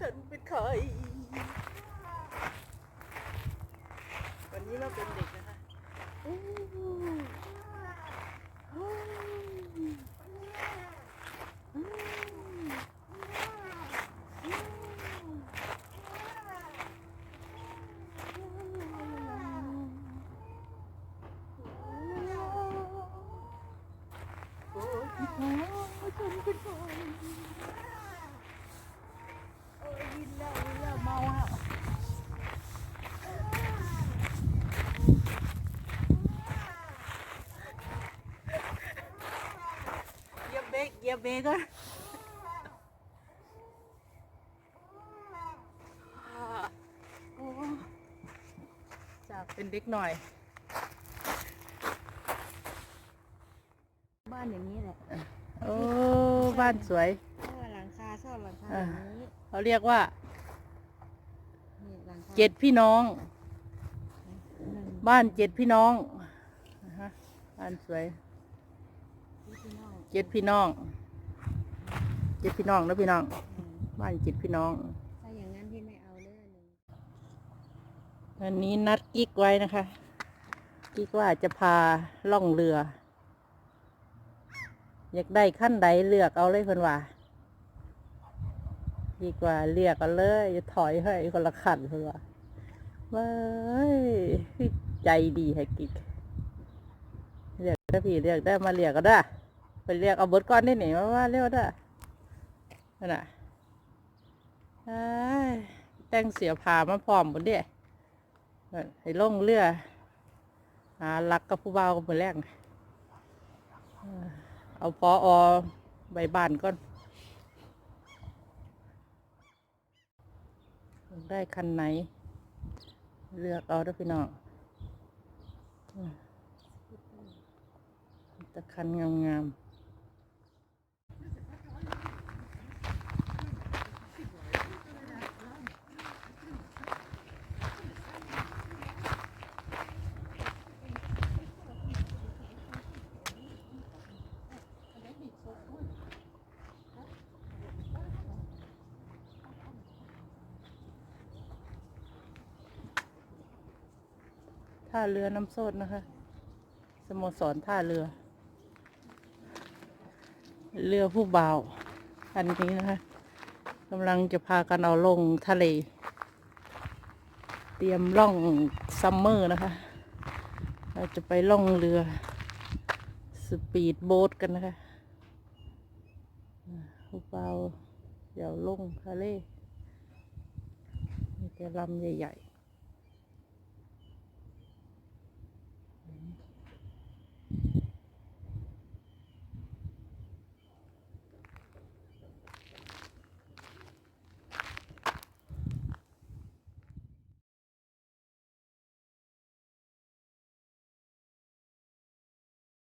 ฉันเป็นใคร วันนี้เราเป็นเด็กนะคะโอ้ยฉันเป็นใครโอ้ยยินแล้วยินแล้วเมาแล้ว เหยียบเบรกเหยียบเบรกก่อนโอ้จากเป็นเด็กหน่อย บ้านอย่างนี้แหละโอ้บ้านสวยเออหลังคาชอบหลังคาอย่างนี้เขาเรียกว่านี่หลังคาเจ็ดพี่น้องหนึ่งบ้านเจ็ดพี่น้องนะฮะบ้านสวยพี่น้อง เจ็ดพี่น้อง เจ็ดพี่น้องนะพี่น้อง บ้านเจ็ดพี่น้อง ถ้าอย่างนั้นพี่ไม่เอาเด้อหนึ่งอันนี้นัดกิ๊กไว้นะคะ กิ๊กว่าจะพาล่องเรือ อยากได้ขั้นใดเลือกเอาเลยเพิ่นว่าดีกว่าเลือกเอาเลยอย่าถอยให้คนละขันเพิ่นว่าว้ายใจดีให้กิ๊กเรียกได้พี่เรียกได้มาเรียกก็ได้ ไปเรียกเอาเบิดก้อนได้หนิมาว่าเรียกได้นั่นน่ะแต่งเสียผามาพร้อมบนเด้ให้ล่องเรือหาลักกับผู้บ่าวมือแรกเอาพออใบบานก่อน ได้คันไหน เลือกเอาด้วยพี่น้องต่คันงามๆ ท่าเรือน้ำโซดนะคะ สโมสรท่าเรือ เรือผู้บ่าวอันนี้นะคะกำลังจะพากันเอาลงทะเล เตรียมล่องซัมเมอร์นะคะ เราจะไปล่องเรือ สปีดโบ๊ทกันนะคะผู้บ่าวเดี๋ยวลงทะเลมีแต่ลำใหญ่ ๆ